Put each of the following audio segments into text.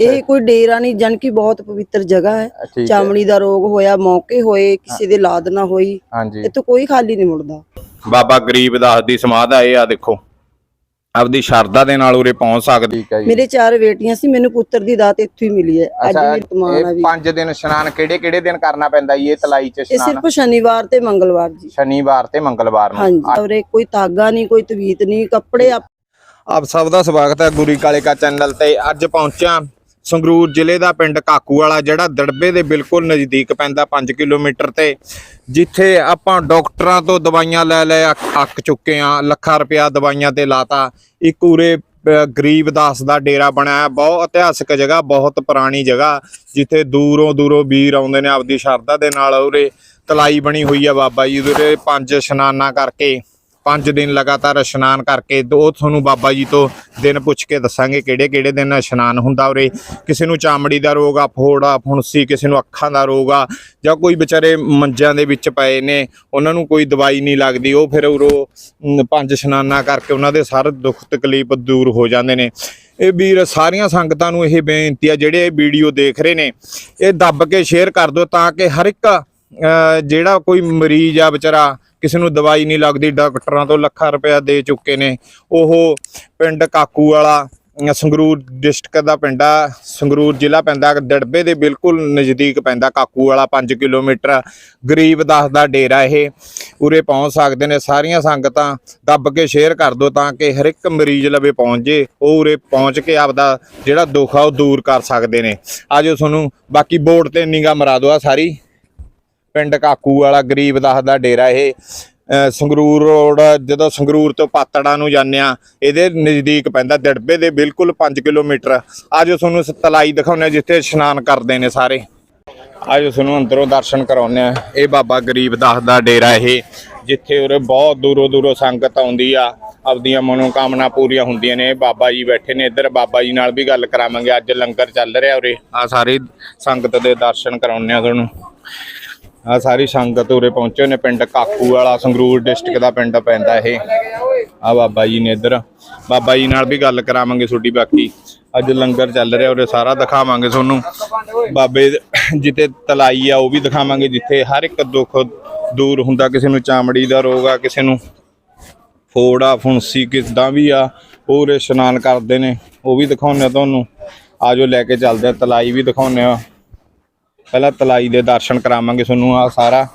ਇਹ ਕੋਈ ਡੇਰਾ ਨਹੀਂ ਜਨ ਕਿ ਬਹੁਤ ਪਵਿੱਤਰ ਜਗ੍ਹਾ ਹੈ। ਚਾਮੜੀ ਦਾ ਰੋਗ ਹੋਇਆ ਮੌਕੇ ਹੋਏ ਕਿਸੇ ਦੇ ਲਾਦ ਨਾ ਹੋਈ। ਇੱਥੇ ਕੋਈ ਖਾਲੀ ਨਹੀਂ ਮੁੜਦਾ। ਬਾਬਾ ਗਰੀਬਦਾਸ ਦੀ ਸਮਾਧ ਆ ਇਹ ਆ ਦੇਖੋ। ਆਪਦੀ ਸ਼ਰਧਾ ਦੇ ਨਾਲ ਉਰੇ ਪਹੁੰਚ ਸਕਦੀ। ਮੇਰੇ ਚਾਰ ਬੇਟੀਆਂ ਸੀ ਮੈਨੂੰ ਪੁੱਤਰ ਦੀ ਦਾਤ ਇੱਥੋਂ ਹੀ ਮਿਲੀ ਹੈ। ਅੱਜ ਮੇਰੀ ਤਮਾਨ ਵੀ। ਪੰਜ ਦਿਨ ਇਸ਼ਨਾਨ ਕਿਹੜੇ ਕਿਹੜੇ ਦਿਨ ਕਰਨਾ ਪੈਂਦਾ ਜੀ ਇਹ ਤਲਾਈ ਚ ਇਹ ਇਸ਼ਨਾਨ? ਸਿਰਫ ਸ਼ਨੀਵਾਰ ਤੇ ਮੰਗਲਵਾਰ ਜੀ। ਸ਼ਨੀਵਾਰ ਤੇ ਮੰਗਲਵਾਰ ਨੂੰ। ਹਾਂਜੀ ਔਰ ਕੋਈ ਤਾਗਾ ਨਹੀਂ ਕੋਈ ਤਵੀਤ ਨਹੀਂ ਕੱਪੜੇ ਆਪ- ਸਭ ਦਾ ਸਵਾਗਤ ਹੈ ਗੁਰੀ ਕਾਲੇ ਕਾ ਚੈਨਲ ਤੇ। ਅੱਜ ਪਹੁੰਚਿਆ ਸੰਗਰੂਰ ਜ਼ਿਲ੍ਹੇ ਦਾ ਪਿੰਡ ਕਾਕੂ ਵਾਲਾ ਜਿਹੜਾ ਦੜਬੇ ਦੇ ਬਿਲਕੁਲ ਨਜ਼ਦੀਕ ਪੈਂਦਾ 5 ਕਿਲੋਮੀਟਰ ਤੇ, ਜਿੱਥੇ ਆਪਾਂ ਡਾਕਟਰਾਂ ਤੋਂ ਦਵਾਈਆਂ ਲੈ ਲੈ ਅੱਕ- ਅੱਕ ਚੁੱਕੇ ਆ, ਲੱਖਾਂ ਰੁਪਇਆ ਦਵਾਈਆਂ ਤੇ ਲਾਤਾ। ਇੱਕ ਉਰੇ ਗਰੀਬ ਦਾਸ ਦਾ ਡੇਰਾ ਬਣਾਇਆ ਬਹੁਤ ਇਤਿਹਾਸਕ ਜਗ੍ਹਾ, ਬਹੁਤ ਪੁਰਾਣੀ ਜਗ੍ਹਾ, ਜਿੱਥੇ ਦੂਰੋਂ ਦੂਰੋਂ ਵੀਰ ਆਉਂਦੇ ਨੇ ਆਪਦੀ ਸ਼ਰਧਾ ਦੇ ਨਾਲ ਉਰੇ, ਤਲਾਈ ਬਣੀ ਹੋਈ ਆ ਬਾਬਾ ਜੀ ਉਰੇ, ਪੰਜ ਇਸ਼ਨਾਨਾਂ ਕਰਕੇ। ਪੰਜ ਦਿਨ ਲਗਾਤਾਰ ਇਸ਼ਨਾਨ ਕਰਕੇ ਦੋ ਉਹ ਤੁਹਾਨੂੰ ਬਾਬਾ ਜੀ ਤੋਂ ਦਿਨ ਪੁੱਛ ਕੇ ਦੱਸਾਂਗੇ ਕਿਹੜੇ ਕਿਹੜੇ ਦਿਨ ਇਸ਼ਨਾਨ ਹੁੰਦਾ ਉਰੇ। ਕਿਸੇ ਨੂੰ ਚਾਮੜੀ ਦਾ ਰੋਗ ਆ ਫੋੜਾ ਫੁਣਸੀ, ਕਿਸੇ ਨੂੰ ਅੱਖਾਂ ਦਾ ਰੋਗ ਆ, ਜਾਂ ਕੋਈ ਵਿਚਾਰੇ ਮੰਜਾਂ ਦੇ ਵਿੱਚ ਪਏ ਨੇ, ਉਹਨਾਂ ਨੂੰ ਕੋਈ ਦਵਾਈ ਨਹੀਂ ਲੱਗਦੀ, ਉਹ ਫਿਰ ਉਰੋ ਪੰਜ ਇਸ਼ਨਾਨਾਂ ਕਰਕੇ ਉਹਨਾਂ ਦੇ ਸਾਰੇ ਦੁੱਖ ਤਕਲੀਫ ਦੂਰ ਹੋ ਜਾਂਦੇ ਨੇ। ਇਹ ਵੀਰ ਸਾਰੀਆਂ ਸੰਗਤਾਂ ਨੂੰ ਇਹ ਬੇਨਤੀ ਆ, ਜਿਹੜੇ ਇਹ ਵੀਡੀਓ ਦੇਖ ਰਹੇ ਨੇ, ਇਹ ਦੱਬ ਕੇ ਸ਼ੇਅਰ ਕਰ ਦਿਓ ਤਾਂ ਕਿ ਹਰ ਇੱਕ ਜਿਹੜਾ ਕੋਈ ਮਰੀਜ਼ ਆ ਵਿਚਾਰਾ, ਕਿਸੇ ਨੂੰ ਦਵਾਈ ਨਹੀਂ ਲੱਗਦੀ, ਡਾਕਟਰਾਂ ਤੋਂ ਲੱਖਾਂ ਰੁਪਇਆ ਦੇ ਚੁੱਕੇ ਨੇ। ਉਹ ਪਿੰਡ ਕਾਕੂ ਵਾਲਾ ਸੰਗਰੂਰ ਡਿਸਟ੍ਰਿਕਟ ਦਾ ਪਿੰਡ ਆ, ਸੰਗਰੂਰ ਜ਼ਿਲ੍ਹਾ ਪੈਂਦਾ, ਦੜਬੇ ਦੇ ਬਿਲਕੁਲ ਨਜ਼ਦੀਕ ਪੈਂਦਾ ਕਾਕੂ ਵਾਲਾ 5 ਕਿਲੋਮੀਟਰ। ਗਰੀਬ ਦਾਸ ਦਾ ਡੇਰਾ ਇਹ, ਉਰੇ ਪਹੁੰਚ ਸਕਦੇ ਨੇ, ਸਾਰੀਆਂ ਸੰਗਤਾਂ ਦੱਬ ਕੇ ਸ਼ੇਅਰ ਕਰ ਦਿਓ ਤਾਂ ਕਿ ਹਰ ਇੱਕ ਮਰੀਜ਼ ਲਵੇ ਪਹੁੰਚ ਜੇ, ਉਹ ਉਰੇ ਪਹੁੰਚ ਕੇ ਆਪਦਾ ਜਿਹੜਾ ਦੁੱਖ ਆ ਉਹ ਦੂਰ ਕਰ ਸਕਦੇ ਨੇ। ਆਜੋ ਤੁਹਾਨੂੰ, ਬਾਕੀ ਬੋਰਡ ਤੇ ਨਿਗਾ ਮਰਾ ਦਿਓ ਆ ਸਾਰੀ। ਪਿੰਡ ਕਾਕੂ ਵਾਲਾ ਗਰੀਬ ਦਾਸ ਦਾ ਡੇਰਾ ਇਹ ਸੰਗਰੂਰ ਰੋਡ, ਜਦੋਂ ਸੰਗਰੂਰ ਤੋਂ ਪਾਤੜਾ ਨੂੰ ਜਾਂਦੇ ਆ ਇਹਦੇ ਨਜ਼ਦੀਕ ਪੈਂਦਾ, ਦੜਬੇ ਦੇ ਬਿਲਕੁਲ 5 ਕਿਲੋਮੀਟਰ। ਅੱਜ ਤੁਹਾਨੂੰ ਸ- ਤਲਾਈ ਦਿਖਾਉਂਦੇ ਹਾਂ, ਜਿੱਥੇ ਇਸ਼ਨਾਨ ਕਰਦੇ ਨੇ ਸਾਰੇ। ਅੱਜ ਤੁਹਾਨੂੰ ਅੰਦਰੋਂ ਦਰਸ਼ਨ ਕਰਾਉਂਦੇ ਆ ਇਹ ਬਾਬਾ ਗਰੀਬ ਦਾਸ ਦਾ ਡੇਰਾ ਇਹ, ਜਿੱਥੇ ਉਰੇ ਬਹੁਤ ਦੂਰੋਂ ਦੂਰੋਂ ਸੰਗਤ ਆਉਂਦੀ ਆ। ਆਪਦੀਆਂ ਮਨੋਕਾਮਨਾ ਪੂਰੀਆਂ ਹੁੰਦੀਆਂ ਨੇ। ਬਾਬਾ ਜੀ ਬੈਠੇ ਨੇ ਇੱਧਰ, ਬਾਬਾ ਜੀ ਨਾਲ ਵੀ ਗੱਲ ਕਰਾਵਾਂਗੇ। ਅੱਜ ਲੰਗਰ ਚੱਲ ਰਿਹਾ ਉਰੇ। ਆ ਸਾਰੇ ਸੰਗਤ ਦੇ ਦਰਸ਼ਨ ਕਰਾਉਂਦੇ ਆ ਤੁਹਾਨੂੰ। ਆ ਸਾਰੀ ਸੰਗਤ ਉਰੇ ਪਹੁੰਚੇ ਨੇ, ਪਿੰਡ ਕਾਕੂ ਵਾਲਾ, ਸੰਗਰੂਰ ਡਿਸਟ੍ਰਿਕਟ ਦਾ ਪਿੰਡ ਪੈਂਦਾ ਇਹ। ਆ ਬਾਬਾ ਜੀ ਨੇ ਇੱਧਰ। ਬਾਬਾ ਜੀ ਨਾਲ ਵੀ ਗੱਲ ਕਰਾਵਾਂਗੇ ਤੁਹਾਡੀ ਬਾਕੀ। ਅੱਜ ਲੰਗਰ ਚੱਲ ਰਿਹਾ, ਉਰੇ ਸਾਰਾ ਦਿਖਾਵਾਂਗੇ ਤੁਹਾਨੂੰ। ਬਾਬੇ ਦੇ- ਜਿੱਥੇ ਤਲਾਈ ਆ, ਉਹ ਵੀ ਦਿਖਾਵਾਂਗੇ, ਜਿੱਥੇ ਹਰ ਇੱਕ ਦੁੱਖ ਦੂਰ ਹੁੰਦਾ, ਕਿਸੇ ਨੂੰ ਚਾਮੜੀ ਦਾ ਰੋਗ ਆ, ਕਿਸੇ ਨੂੰ ਫੋੜਾ, ਫੁੰਸੀ ਕਿਦਾਂ ਵੀ ਆ, ਉਹ ਉਰੇ ਇਸ਼ਨਾਨ ਕਰਦੇ ਨੇ, ਉਹ ਵੀ ਦਿਖਾਉਂਦੇ ਆ ਤੁਹਾਨੂੰ। ਆਜੋ ਲੈ ਕੇ ਚੱਲਦੇ ਆ, ਤਲਾਈ ਵੀ ਦਿਖਾਉਂਦੇ ਆ। ਪਹਿਲਾਂ ਤਲਾਈ ਦੇ ਦਰਸ਼ਨ ਕਰਾਵਾਂਗੇ ਤੁਹਾਨੂੰ ਆ ਸਾਰਾ।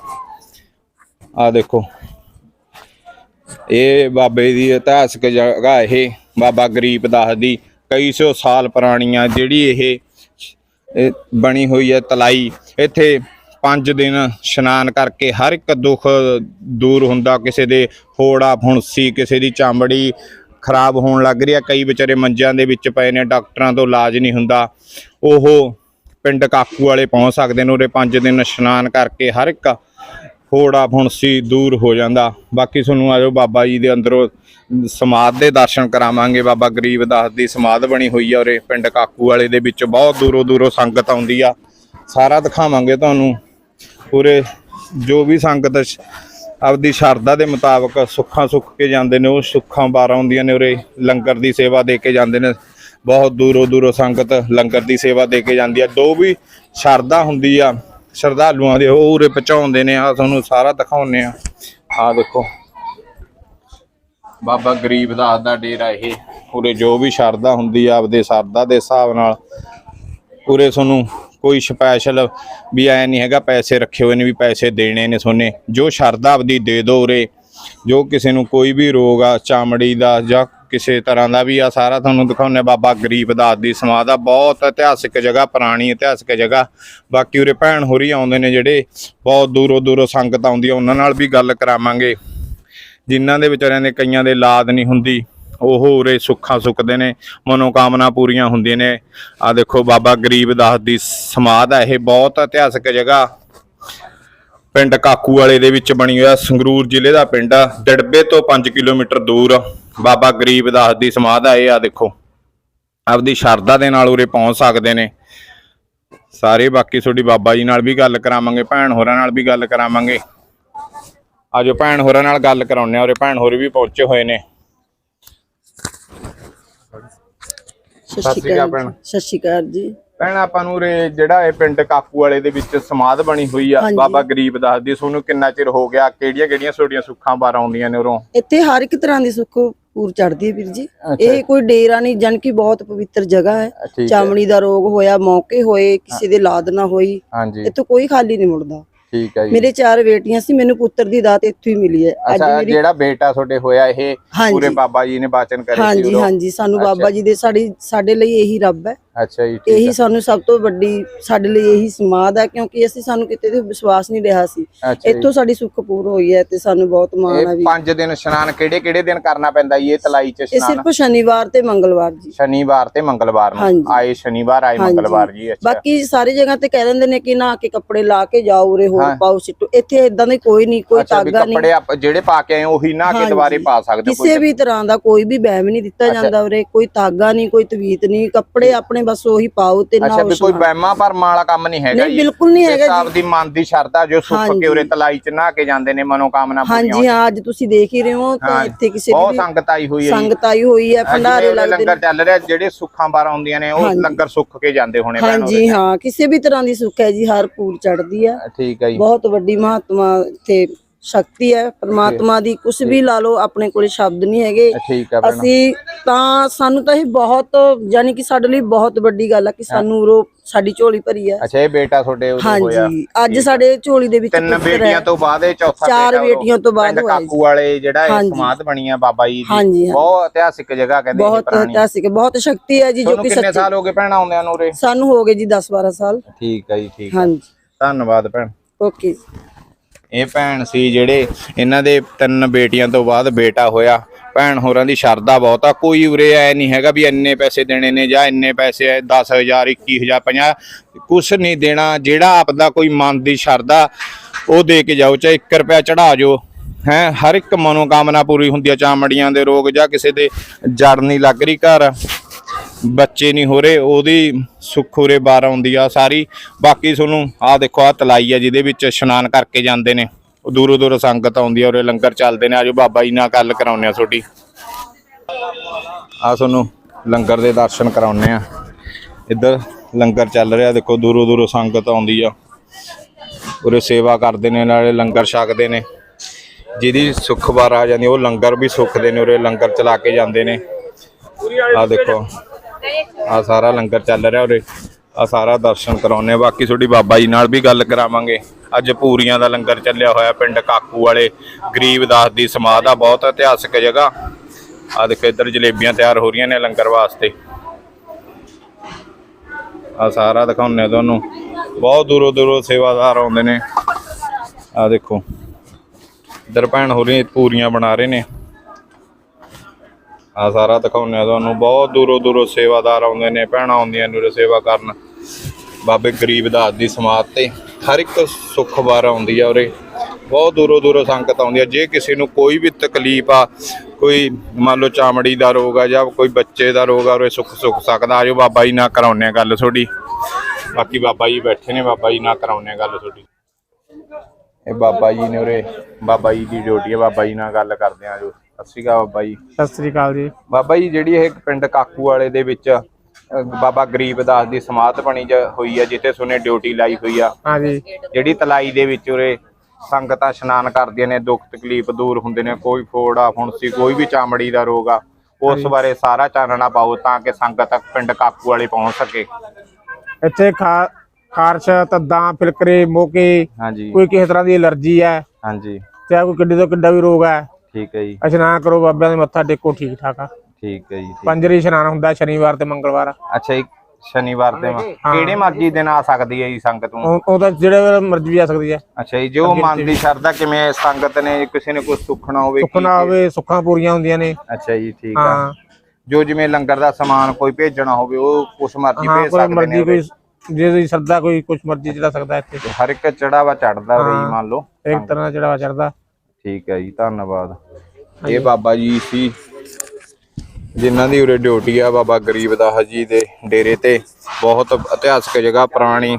ਆ ਦੇਖੋ। ਇਹ ਬਾਬੇ ਦੀ ਇਤਿਹਾਸਕ ਜਗ੍ਹਾ ਇਹ, ਬਾਬਾ ਗਰੀਬ ਦਾਸ ਦੀ ਕਈ ਸੌ ਸਾਲ ਪੁਰਾਣੀ ਆ ਜਿਹੜੀ ਇਹ ਬਣੀ ਹੋਈ ਹੈ ਤਲਾਈ। ਇੱਥੇ ਪੰਜ ਦਿਨ ਇਸ਼ਨਾਨ ਕਰਕੇ ਹਰ ਇੱਕ ਦੁੱਖ ਦੂਰ ਹੁੰਦਾ। ਕਿਸੇ ਦੇ ਫੋੜਾ ਫੁੰਸੀ ਕਿਸੇ ਦੀ ਚਾਮੜੀ ਖਰਾਬ ਹੋਣ ਲੱਗ ਰਹੀ ਆ ਕਈ ਵਿਚਾਰੇ ਮੰਜਿਆਂ ਦੇ ਵਿੱਚ ਪਏ ਨੇ, ਡਾਕਟਰਾਂ ਤੋਂ ਇਲਾਜ ਨਹੀਂ ਹੁੰਦਾ। ਉਹ ਪਿੰਡ ਕਾਕੂ ਵਾਲੇ ਪਹੁੰਚ ਸਕਦੇ ਨੇ ਉਰੇ ਪੰਜ ਦਿਨ ਇਸ਼ਨਾਨ ਕਰਕੇ ਹਰ ਇੱਕ ਫੋੜਾ ਫੁੰਸੀ ਦੂਰ ਹੋ ਜਾਂਦਾ। ਬਾਕੀ ਤੁਹਾਨੂੰ ਆਜੋ ਬਾਬਾ ਜੀ ਦੇ ਅੰਦਰੋਂ ਸਮਾਧ ਦੇ ਦਰਸ਼ਨ ਕਰਾਵਾਂਗੇ। ਬਾਬਾ ਗਰੀਬ ਦਾਸ ਦੀ ਸਮਾਧ ਬਣੀ ਹੋਈ ਆ ਉਰੇ, ਪਿੰਡ ਕਾਕੂ ਵਾਲੇ ਦੇ ਵਿੱਚ ਬਹੁਤ ਦੂਰੋਂ ਦੂਰੋਂ ਸੰਗਤ ਆਉਂਦੀ ਆ। ਸਾਰਾ ਦਿਖਾਵਾਂਗੇ ਤੁਹਾਨੂੰ। ਉਰੇ ਜੋ ਵੀ ਸੰਗਤ ਆਪਦੀ ਸ਼ਰਧਾ ਦੇ ਮੁਤਾਬਕ ਸੁੱਖਾਂ ਸੁੱਖ ਕੇ ਜਾਂਦੇ ਨੇ, ਉਹ ਸੁੱਖਾਂ ਬਾਰ ਆਉਂਦੀਆਂ ਨੇ ਉਰੇ, ਲੰਗਰ ਦੀ ਸੇਵਾ ਦੇ ਕੇ ਜਾਂਦੇ ਨੇ। ਬਹੁਤ ਦੂਰੋਂ ਦੂਰੋਂ ਸੰਗਤ ਲੰਗਰ ਦੀ ਸੇਵਾ ਦੇ ਕੇ ਜਾਂਦੀ ਆ। ਜੋ ਵੀ ਸ਼ਰਧਾ ਹੁੰਦੀ ਆ, ਸ਼ਰਧਾਲੂਆਂ ਦੇ ਉਹ ਉਰੇ ਪਹੁੰਚਾਉਂਦੇ ਨੇ ਆ ਤੁਹਾਨੂੰ ਸਾਰਾ ਦਿਖਾਉਂਦੇ ਆ। ਆ ਦੇਖੋ। ਬਾਬਾ ਗਰੀਬਦਾਸ ਦਾ ਡੇਰਾ ਇਹ। ਉਰੇ ਜੋ ਵੀ ਸ਼ਰਧਾ ਹੁੰਦੀ ਆ, ਆਪਦੇ ਸ਼ਰਧਾ ਦੇ ਹਿਸਾਬ ਨਾਲ ਉਰੇ ਤੁਹਾਨੂੰ ਕੋਈ ਸਪੈਸ਼ਲ ਵੀ ਐ ਨਹੀਂ ਹੈਗਾ, ਪੈਸੇ ਰੱਖੇ ਹੋਏ ਨੇ, ਵੀ ਪੈਸੇ ਦੇਣੇ ਨੇ ਸੋਨੇ ਜੋ ਸ਼ਰਧਾ ਆਪਦੀ ਦੇ ਦੋ ਉਰੇ। ਜੋ ਕਿਸੇ ਨੂੰ ਕੋਈ ਵੀ ਰੋਗ ਆ, ਚਾਮੜੀ ਦਾ ਜਾਂ ਕਿਸੇ ਤਰ੍ਹਾਂ ਦਾ ਵੀ ਆ, ਸਾਰਾ ਤੁਹਾਨੂੰ ਦਿਖਾਉਂਦੇ ਬਾਬਾ ਗਰੀਬ ਦਾਸ ਦੀ ਸਮਾਧ ਆ, ਬਹੁਤ ਇਤਿਹਾਸਿਕ ਜਗ੍ਹਾ, ਪੁਰਾਣੀ ਇਤਿਹਾਸਿਕ ਜਗ੍ਹਾ। ਬਾਕੀ ਉਰੇ ਭੈਣ ਹੋਰੀ ਆਉਂਦੇ ਨੇ ਜਿਹੜੇ, ਬਹੁਤ ਦੂਰੋਂ ਦੂਰੋਂ ਸੰਗਤ ਆਉਂਦੀ ਆ, ਉਹਨਾਂ ਨਾਲ ਵੀ ਗੱਲ ਕਰਾਵਾਂਗੇ। ਜਿਨ੍ਹਾਂ ਦੇ ਵਿਚਾਰਿਆਂ ਦੇ ਕਈਆਂ ਦੇ ਲਾਦ ਨਹੀਂ ਹੁੰਦੀ, ਉਹ ਉਰੇ ਸੁੱਖਾਂ ਸੁੱਕਦੇ ਨੇ, ਮਨੋਕਾਮਨਾ ਪੂਰੀਆਂ ਹੁੰਦੀਆਂ ਨੇ। ਆ ਦੇਖੋ ਬਾਬਾ ਗਰੀਬ ਦਾਸ ਦੀ ਸਮਾਧ ਹੈ ਇਹ ਬਹੁਤ ਇਤਿਹਾਸਕ ਜਗ੍ਹਾ। ਪਿੰਡ ਕਾਕੂ ਵਾਲੇ ਦੇ ਵਿੱਚ ਬਣੀ ਹੋਇਆ, ਸੰਗਰੂਰ ਜ਼ਿਲ੍ਹੇ ਦਾ ਪਿੰਡ ਆ, ਡੜਬੇ ਤੋਂ 5 ਕਿਲੋਮੀਟਰ ਦੂਰ। ਬਾਬਾ ਗਰੀਬਦਾਸ ਦੀ ਸਮਾਧ ਇਹ ਆ ਦੇਖੋ ਆਪਦੀ ਸ਼ਰਧਾ ਦੇ ਨਾਲ ਉਰੇ ਪਹੁੰਚ ਸਕਦੇ ਨੇ ਸਾਰੇ ਬਾਕੀ ਤੁਹਾਡੀ ਬਾਬਾ ਜੀ ਨਾਲ ਵੀ ਗੱਲ ਕਰਾਵਾਂਗੇ ਭੈਣ ਹੋਰਾਂ ਨਾਲ ਵੀ ਗੱਲ ਕਰਾਵਾਂਗੇ ਆਜੋ ਭੈਣ ਹੋਰਾਂ ਨਾਲ ਗੱਲ ਕਰਾਉਂਦੇ ਆ ਉਰੇ ਭੈਣ ਹੋਰ ਵੀ ਪਹੁੰਚੇ ਹੋਏ ਨੇ ਸਤਿ ਸ਼੍ਰੀ ਅਕਾਲ ਭੈਣ। ਜੀ। ਸਤਿ ਸ਼੍ਰੀ ਅਕਾਲ ਜੀ ਭੈਣ ਆਪਾਂ ਨੂੰ ਰੇ ਜਿਹੜਾ ਇਹ ਪਿੰਡ ਕਾਕੂ ਵਾਲੇ ਦੇ ਵਿੱਚ ਸਮਾਧ ਬਣੀ ਹੋਈ ਆ। ਬਾਬਾ ਗਰੀਬ ਦਾਸ ਦੀ ਤੁਹਾਨੂੰ ਕਿੰਨਾ ਚਿਰ ਹੋ ਗਿਆ ਕਿਹੜੀਆਂ ਕਿਹੜੀਆਂ ਛੋਟੀਆਂ ਸੁੱਖਾਂ ਬਾਰ ਆਉਂਦੀਆਂ ਨੇ ਉਰੋਂ ਇੱਥੇ ਹਰ ਇੱਕ ਤਰ੍ਹਾਂ ਦੀ ਸੁੱਖ ਪੂਰ ਚੜਦੀ ਹੈ ਵੀਰ ਜੀ। ਇਹ ਕੋਈ ਡੇਰਾ ਨਹੀਂ ਜਨ ਕਿ ਬਹੁਤ ਪਵਿੱਤਰ ਜਗ੍ਹਾ ਹੈ। ਚਾਮੜੀ ਦਾ ਰੋਗ ਹੋਇਆ ਮੌਕੇ ਹੋਏ ਕਿਸੇ ਦੇ ਲਾਦ ਨਾ ਹੋਈ। ਇੱਥੋਂ ਕੋਈ ਖਾਲੀ ਨਹੀਂ ਮੁੜਦਾ। ਠੀਕ ਹੈ ਜੀ। ਮੇਰੇ ਚਾਰ ਬੇਟੀਆਂ ਸੀ ਮੈਨੂੰ ਪੁੱਤਰ ਦੀ ਦਾਤ ਇੱਥੋਂ ਹੀ ਮਿਲੀ ਹੈ। ਅੱਜ ਅੱਛਾ ਜਿਹੜਾ ਬੇਟਾ ਤੁਹਾਡੇ ਹੋਇਆ ਇਹ। ਪੂਰੇ ਬਾਬਾ ਜੀ ਨੇ ਬਾਚਨ ਕਰੇ ਸੀ ਹਾਂਜੀ ਹਾਂਜੀ ਸਾਨੂੰ ਬਾਬਾ ਜੀ ਦੇ ਸਾਡੀ ਸਾਡੇ ਲਈ ਇਹੀ ਰੱਬ ਹੈ। ਅੱਛਾ ਜੀ ਠੀਕ ਇਹੀ ਸਾਨੂੰ ਸਭ ਤੋਂ ਵੱਡੀ ਸਾਡੇ ਲਈ ਇਹੀ ਸਮਾਦ ਹੈ ਕਿਉਂਕਿ ਅਸੀਂ ਸਾਨੂੰ ਕਿਤੇ ਤੇ ਵਿਸ਼ਵਾਸ ਨਹੀਂ ਰਿਹਾ ਸੀ। ਅੱਛਾ ਜੀ। ਇੱਥੋਂ ਸਾਡੀ ਸੁੱਖ ਪੂਰ ਹੋਈ ਹੈ ਤੇ ਸਾਨੂੰ ਬਹੁਤ ਮਾਣ ਹੈ ਇਹ ਵੀ ਪੰਜ ਦਿਨ ਇਸ਼ਨਾਨ ਕਿਹੜੇ ਕਿਹੜੇ ਦਿਨ ਕਰਨਾ ਪੈਂਦਾ ਜੀ ਇਹ ਤਲਾਈ ਚ ਇਹ ਇਸ਼ਨਾਨ? ਸਿਰਫ ਸ਼ਨੀਵਾਰ ਤੇ ਮੰਗਲਵਾਰ ਜੀ। ਸ਼ਨੀਵਾਰ ਤੇ ਮੰਗਲਵਾਰ ਨੂੰ। ਹਾਂਜੀ। ਆਏ ਸ਼ਨੀਵਾਰ ਆਏ। ਮੰਗਲਵਾਰ ਜੀ ਅੱਛਾ। ਬਾਕੀ ਸਾਰੀ ਜਗ੍ਹਾ ਤੇ ਕਹਿ ਦਿੰਦੇ ਨੇ ਕਿ ਨਾ ਕੇ ਕੱਪੜੇ ਲਾ ਕੇ ਜਾਓ ਉਰੇ ਹੋਰ ਹਾਂ। ਪਾਓ ਸਿੱਟੋ। ਇੱਥੇ ਇਦਾਂ ਦੀ ਕੋਈ ਨਹੀਂ ਕੋਈ ਅੱਛਾ ਵੀ ਤਾਗਾ ਨਹੀਂ। ਕੱਪੜੇ ਆਪ ਜਿਹੜੇ ਪਾ ਕੇ ਆਏ ਹੋ, ਉਹੀ ਨਾ ਕੇ ਹਾਂਜੀ। ਦੁਬਾਰੇ ਪਾ ਸਕਦੇ ਹੋ ਕਿਸੇ ਵੀ ਤਰ੍ਹਾਂ ਦਾ ਕੋਈ ਵੀ ਵਹਿਮ ਨਹੀਂ ਦਿੱਤਾ ਜਾਂਦਾ ਉਰੇ ਕੋਈ ਤਾਗਾ ਨਹੀਂ ਕੋਈ ਤਵੀਤ ਨਹੀਂ। ਕੱਪੜੇ ਆਪਣੇ ਬਸ ਉਹੀ ਪਾਓ ਤੇ ਨਾ ਅੱਛਾ ਵੀ ਕੋਈ ਬਹਿਮਾ ਭਰਮਾਂ ਵਾਲਾ ਕੰਮ ਨਹੀਂ ਹੈਗਾ ਨਹੀਂ ਬਿਲਕੁਲ ਨਹੀਂ ਹੈਗਾ ਜੀ। ਆਪਦੀ ਮਨ ਦੀ ਸ਼ਰਧਾ ਜੋ ਸੁੱਖ। ਕੇ ਉਰੇ ਤਲਾਈ ਚ ਨਹਾ ਕੇ ਜਾਂਦੇ ਨੇ ਮਨੋਕਾਮਨਾ ਪੂਰੀਆਂ ਹਾਂਜੀ ਹਾਂ ਅੱਜ ਤੁਸੀਂ ਦੇਖ ਹੀ ਰਹੇ ਹੋ ਤਾਂ ਇੱਥੇ ਕਿਸੇ ਬਹੁਤ ਦੀ ਸੰਗਤ ਆਈ ਹੋਈ ਹੈ ਸੰਗਤ ਆਈ ਹੋਈ ਹੈ ਭੰਡਾਰੇ ਲੱਗਦੇ ਲੰਗਰ ਨੇ। ਚੱਲ ਰਿਹਾ ਜਿਹੜੇ ਸੁੱਖਾਂ ਬਾਰ ਆਉਂਦੀਆਂ ਨੇ ਉਹ। ਲੰਗਰ ਸੁੱਖ ਕੇ ਜਾਂਦੇ ਹੋਣੇ ਹਾਂਜੀ ਹਾਂ ਕਿਸੇ ਵੀ ਤਰ੍ਹਾਂ ਦੀ ਸੁੱਖ ਹੈ ਜੀ ਹਰ ਪੂਰ ਚੜਦੀ ਆ ਠੀਕ ਹੈ ਜੀ। ਬਹੁਤ ਵੱਡੀ ਮਹਾਤਮਾ ਤੇ ਸ਼ਕਤੀ ਹੈ ਪਰਮਾਤਮਾ ਦੀ ਕੁਝ ਵੀ ਲਾ ਲਓ ਆਪਣੇ ਕੋਲੇ ਸ਼ਬਦ ਨਹੀਂ ਹੈਗੇ। ਅਸੀਂ ਤਾਂ ਸਾਨੂੰ ਤਾਂ ਇਹ ਬਹੁਤ ਯਾਨੀ ਕਿ ਸਾਡੇ ਲਈ ਬਹੁਤ ਵੱਡੀ ਗੱਲ ਹੈ ਕਿ ਸਾਨੂੰ ਉਰੋਂ ਸਾਡੀ ਝੋਲੀ ਭਰੀ ਹੈ। ਅੱਛਾ ਇਹ ਬੇਟਾ ਤੁਹਾਡੇ ਉਦੋਂ ਹੋਇਆ। ਹਾਂਜੀ ਅੱਜ ਸਾਡੇ ਝੋਲੀ ਦੇ ਵਿੱਚ ਤਿੰਨ ਬੇਟੀਆਂ ਤੋਂ ਬਾਅਦ ਇਹ ਚੌਥਾ ਚਾਰ ਬੇਟੀਆਂ ਤੋਂ ਬਾਅਦ ਹੋਇਆ। ਕਾਕੂ ਵਾਲੇ ਜਿਹੜਾ ਇਹ। ਸਮਾਧ ਬਣੀ ਆ ਬਾਬਾ ਜੀ ਦੀ। ਬਹੁਤ ਇਤਿਹਾਸਿਕ ਜਗ੍ਹਾ ਕਹਿੰਦੇ ਬਹੁਤ ਇਤਿਹਾਸਿਕ ਬਹੁਤ ਸ਼ਕਤੀ ਹੈ ਜੀ ਜੋ ਕਿ ਕਿੰਨੇ ਸਾਲ ਹੋ ਗਏ ਭੈਣ ਆਉਂਦਿਆਂ ਨੂੰ ਉਰੇ? ਸਾਨੂੰ ਹੋ ਗਏ ਜੀ 10 12 ਸਾਲ। ਠੀਕ ਹੈ ਜੀ ਠੀਕ ਹਾਂਜੀ। ਧੰਨਵਾਦ ਭੈਣ। ਓਕੇ। ਇਹ ਭੈਣ ਸੀ ਜਿਹੜੇ ਇਹਨਾਂ ਦੇ ਤਿੰਨ ਬੇਟੀਆਂ ਤੋਂ ਬਾਅਦ ਬੇਟਾ ਹੋਇਆ। ਭੈਣ ਹੋਰਾਂ ਦੀ ਸ਼ਰਧਾ ਬਹੁਤ ਆ। ਕੋਈ ਉਰੇ ਐ ਨਹੀਂ ਹੈਗਾ ਵੀ ਇੰਨੇ ਪੈਸੇ ਦੇਣੇ ਨੇ ਜਾਂ ਇੰਨੇ ਪੈਸੇ ਐ 10000 21000 50 ਕੁਛ ਨਹੀਂ ਦੇਣਾ। ਜਿਹੜਾ ਆਪਦਾ ਕੋਈ ਮਨ ਦੀ ਸ਼ਰਧਾ, ਉਹ ਦੇ ਕੇ ਜਾਓ। ਚਾਹੇ 1 ਰੁਪਿਆ ਚੜਾ ਜਾਓ। ਹੈ, ਹਰ ਇੱਕ ਮਨੋਕਾਮਨਾ ਪੂਰੀ ਹੁੰਦੀ ਆ। ਚਾਮੜੀਆਂ ਦੇ ਰੋਗ ਜਾਂ ਕਿਸੇ ਦੇ ਜੜ ਨਹੀਂ ਲੱਗ ਰਹੀ ਘਰ। ਬੱਚੇ ਨਹੀਂ ਹੋ ਰਹੇ, ਉਹਦੀ ਸੁੱਖ ਉਰੇ ਬਾਰ ਆਉਂਦੀ ਆ। ਸਾਰੀ ਬਾਕੀ ਤੁਹਾਨੂੰ ਆਹ ਦੇਖੋ ਆ ਤਲਾਈ ਆ ਜਿਹਦੇ ਵਿੱਚ ਇਸ਼ਨਾਨ ਕਰਕੇ ਜਾਂਦੇ ਨੇ। ਦੂਰੋਂ ਦੂਰੋਂ ਸੰਗਤ ਆਉਂਦੀ ਆ, ਉਰੇ ਲੰਗਰ ਚੱਲਦੇ ਨੇ। ਆਜੋ ਬਾਬਾ ਜੀ ਨਾਲ ਗੱਲ ਕਰਾਉਂਦੇ ਆ ਤੁਹਾਡੀ। ਆ ਤੁਹਾਨੂੰ ਲੰਗਰ ਦੇ ਦਰਸ਼ਨ ਕਰਾਉਂਦੇ ਆ ਇੱਧਰ ਲੰਗਰ ਚੱਲ ਰਿਹਾ, ਦੇਖੋ ਦੂਰੋਂ ਦੂਰੋਂ ਸੰਗਤ ਆਉਂਦੀ ਆ। ਉਰੇ ਸੇਵਾ ਕਰਦੇ ਨੇ, ਨਾਲੇ ਲੰਗਰ ਛਕਦੇ ਨੇ। ਜਿਹਦੀ ਸੁੱਖ ਬਾਰ ਆ ਜਾਂਦੀ, ਉਹ ਲੰਗਰ ਵੀ ਸੁੱਖਦੇ ਨੇ, ਉਰੇ ਲੰਗਰ ਚਲਾ ਕੇ ਜਾਂਦੇ ਨੇ। ਆ ਦੇਖੋ। ਆ ਸਾਰਾ ਲੰਗਰ ਚੱਲ ਰਿਹਾ ਉਰੇ। ਆ ਸਾਰਾ ਦਰਸ਼ਨ ਕਰਾਉਨੇ ਬਾਕੀ ਤੁਹਾਡੀ ਬਾਬਾ ਜੀ ਨਾਲ ਵੀ ਗੱਲ ਕਰਾਵਾਂਗੇ। ਅੱਜ ਪੂਰੀਆਂ ਦਾ ਲੰਗਰ ਚੱਲਿਆ ਹੋਇਆ ਪਿੰਡ ਕਾਕੂ ਵਾਲੇ। ਗਰੀਬ ਦਾਸ ਦੀ ਸਮਾਧ ਆ, ਬਹੁਤ ਇਤਿਹਾਸਕ ਜਗ੍ਹਾ। ਆ ਦੇਖੋ, ਇੱਧਰ ਜਲੇਬੀਆਂ ਤਿਆਰ ਹੋ ਰਹੀਆਂ ਨੇ ਲੰਗਰ ਵਾਸਤੇ। ਆ ਸਾਰਾ ਦਿਖਾਉਨੇ ਤੁਹਾਨੂੰ। ਬਹੁਤ ਦੂਰੋਂ ਦੂਰੋਂ ਸੇਵਾਦਾਰ ਆਉਂਦੇ ਨੇ। ਆ ਦੇਖੋ, ਇੱਧਰ ਭੈਣ ਹੋ ਰਹੀ ਪੂਰੀਆਂ ਬਣਾ ਰਹੇ ਨੇ। ਆ ਸਾਰਾ ਦਿਖਾਉਂਦੇ ਆ ਤੁਹਾਨੂੰ। ਬਹੁਤ ਦੂਰੋਂ ਦੂਰੋਂ ਸੇਵਾਦਾਰ ਆਉਂਦੇ ਨੇ, ਭੈਣਾਂ ਆਉਂਦੀਆਂ ਨੇ ਉਰੇ ਸੇਵਾ ਕਰਨ। ਬਾਬੇ ਗਰੀਬਦਾਸ ਦੀ ਸਮਾਧ ਤੇ ਹਰ ਇੱਕ ਸੁੱਖ ਵਾਰ ਆਉਂਦੀ ਆ ਉਰੇ। ਬਹੁਤ ਦੂਰੋਂ ਦੂਰੋਂ ਸੰਗਤ ਆਉਂਦੀ ਆ। ਜੇ ਕਿਸੇ ਨੂੰ ਕੋਈ ਵੀ ਤਕਲੀਫ ਆ, ਕੋਈ ਮੰਨ ਲਓ ਚਾਮੜੀ ਦਾ ਰੋਗ ਆ ਜਾਂ ਕੋਈ ਬੱਚੇ ਦਾ ਰੋਗ ਆ, ਉਰੇ ਸੁੱਖ ਸੁੱਖ ਸਕਦਾ। ਆਜੋ ਬਾਬਾ ਜੀ ਨਾਲ ਕਰਾਉਂਦੇ ਆ ਗੱਲ ਤੁਹਾਡੀ। ਬਾਕੀ ਬਾਬਾ ਜੀ ਬੈਠੇ ਨੇ, ਬਾਬਾ ਜੀ ਨਾਲ ਕਰਾਉਂਦੇ ਆ ਗੱਲ ਤੁਹਾਡੀ। ਇਹ ਬਾਬਾ ਜੀ ਨੇ ਉਰੇ, ਬਾਬਾ ਜੀ ਦੀ ਡਿਊਟੀ ਹੈ ਬਾਬਾ ਜੀ ਨਾਲ ਗੱਲ ਕਰਦੇ ਆ ਜੋ ਸਤਿ ਸ਼੍ਰੀ ਅਕਾਲ ਬਾਬਾ ਜੀ। ਸਤਿ ਸ੍ਰੀ ਅਕਾਲ ਜੀ। ਬਾਬਾ ਜੀ ਜਿਹੜੀ ਇਹ ਪਿੰਡ ਕਾਕੂ ਵਾਲੇ ਦੇ ਵਿੱਚ ਅਹ, ਬਾਬਾ ਗਰੀਬਦਾਸ ਦੀ ਸਮਾਧ ਬਣੀ ਜ- ਹੋਈ ਆ ਜਿੱਥੇ ਸੁਨੇ ਡਿਊਟੀ ਲਾਈ ਹੋਈ ਆ। ਹਾਂਜੀ। ਜਿਹੜੀ ਤਲਾਈ ਦੇ ਵਿੱਚ ਉਰੇ ਸੰਗਤਾਂ ਇਸ਼ਨਾਨ ਕਰਦੀਆਂ ਨੇ ਦੁੱਖ ਤਕਲੀਫ ਦੂਰ ਹੁੰਦੇ ਨੇ ਕੋਈ ਫੋੜਾ ਫੁੰਸੀ ਕੋਈ ਵੀ ਚਾਮੜੀ ਦਾ ਰੋਗ ਆ ਉਸ ਬਾਰੇ ਸਾਰਾ ਚਾਨਣਾ ਪਾਓ ਤਾਂ ਕਿ ਸੰਗਤ ਪਿੰਡ ਕਾਕੂ ਵਾਲੇ ਪਹੁੰਚ ਸਕੇ। ਇੱਥੇ ਖਾ ਖਾਰਸ਼ ਤੱਦਾਂ ਫਿਲਕਰੇ ਮੋਕੇ ਹਾਂਜੀ। ਕੋਈ ਕਿਸੇ ਤਰ੍ਹਾਂ ਦੀ ਅਲਰਜੀ ਹੈ ਹਾਂਜੀ। ਚਾਹੇ ਕੋਈ ਕਿੱਡੇ ਤੋਂ ਕਿੱਡਾ ਵੀ ਰੋਗ ਹੈ ਠੀਕ ਹੈ ਜੀ। ਇਸ਼ਨਾਨ ਕਰੋ ਬਾਬਿਆਂ ਦੇ ਮੱਥਾ ਟੇਕੋ ਠੀਕ ਠਾਕ ਆ। ਠੀਕ ਹੈ ਜੀ ਠੀਕ। ਪੰਜਰੀ ਇਸ਼ਨਾਨ ਹੁੰਦਾ ਸ਼ਨੀਵਾਰ ਤੇ ਮੰਗਲਵਾਰ। ਅੱਛਾ ਜੀ ਸ਼ਨੀਵਾਰ ਤੇ ਕਿਹੜੇ ਮਰਜ਼ੀ ਦਿਨ ਆ ਸਕਦੀ ਹੈ ਜੀ ਸੰਗਤ ਨੂੰ? ਉਹ ਉਹ ਤਾਂ ਜਿਹੜੇ ਵੇਲੇ ਮਰਜ਼ੀ ਵੀ ਆ ਸਕਦੀ ਹੈ। ਅੱਛਾ ਜੀ ਜੋ ਮਨ ਦੀ ਸ਼ਰਧਾ ਕਿਵੇਂ ਸੰਗਤ ਨੇ ਕਿਸੇ ਨੇ ਕੁਝ ਸੁਖਣਾ ਹੋਵੇ ਸੁੱਖ ਨਾ ਹੋਵੇ ਸੁੱਖਾਂ ਪੂਰੀਆਂ ਹੁੰਦੀਆਂ ਨੇ। ਅੱਛਾ ਜੀ ਠੀਕ ਆ। ਹਾਂ। ਜੋ ਜਿਵੇਂ ਲੰਗਰ ਦਾ ਸਮਾਨ ਕੋਈ ਭੇਜਣਾ ਹੋਵੇ ਉਹ ਕੁਛ ਮਰਜ਼ੀ ਹਾਂ ਭੇਜ ਕੋਈ ਸਕਦੇ ਮਰਜ਼ੀ ਨੇ ਕੋਈ ਜੇ ਦੀ ਸਰਦਾ ਕੋਈ ਕੁਛ ਮਰਜ਼ੀ ਚੜਾ ਸਕਦਾ ਇੱਥੇ। ਹਰ ਇੱਕ ਚੜਾਵਾ ਚੜਦਾ ਜੀ ਮੰਨ ਲਓ ਇੱਕ ਤਰ੍ਹਾਂ ਦਾ ਚੜਾਵਾ ਚੜਦਾ। ਠੀਕ ਹੈ ਜੀ, ਧੰਨਵਾਦ। ਇਹ ਬਾਬਾ ਜੀ ਸੀ, ਜਿਨ੍ਹਾਂ ਦੀ ਉਰੇ ਡਿਊਟੀ ਆ ਬਾਬਾ ਗਰੀਬ ਗਰੀਬਦਾਸ ਜੀ ਦੇ ਡੇਰੇ ਤੇ। ਬਹੁਤ ਇਤਿਹਾਸਕ ਜਗ੍ਹਾ ਪੁਰਾਣੀ,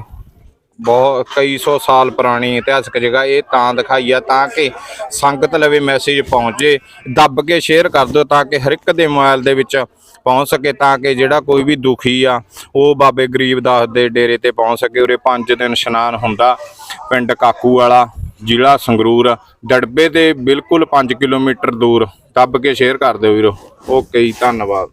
ਬਹੁਤ ਕਈ ਸੌ ਸਾਲ ਪੁਰਾਣੀ ਇਤਿਹਾਸਕ ਜਗ੍ਹਾ ਇਹ ਤਾਂ ਦਿਖਾਈ ਆ, ਤਾਂ ਕਿ ਸੰਗਤ ਲਵੇ ਮੈਸੇਜ ਪਹੁੰਚੇ, ਦੱਬ ਕੇ ਸ਼ੇਅਰ ਕਰ ਦਿਓ ਤਾਂ ਕਿ ਹਰ ਇੱਕ ਦੇ ਮੋਬਾਈਲ ਦੇ ਵਿੱਚ ਪਹੁੰਚ ਸਕੇ, ਤਾਂ ਕਿ ਜਿਹੜਾ ਕੋਈ ਵੀ ਦੁਖੀ ਆ, ਉਹ ਬਾਬੇ ਗਰੀਬ ਦਾਸ ਦੇ ਡੇਰੇ ਤੇ ਪਹੁੰਚ ਸਕੇ, ਉਰੇ 5 ਦਿਨ ਇਸ਼ਨਾਨ ਹੁੰਦਾ, ਪਿੰਡ ਕਾਕੂ ਵਾਲਾ। ਜ਼ਿਲ੍ਹਾ ਸੰਗਰੂਰ, ਡੜਬੇ ਦੇ ਬਿਲਕੁਲ 5 ਕਿਲੋਮੀਟਰ ਦੂਰ, ਦੱਬ ਕੇ ਸ਼ੇਅਰ ਕਰ ਦਿਓ ਵੀਰੋ। ਓਕੇ ਜੀ, ਧੰਨਵਾਦ।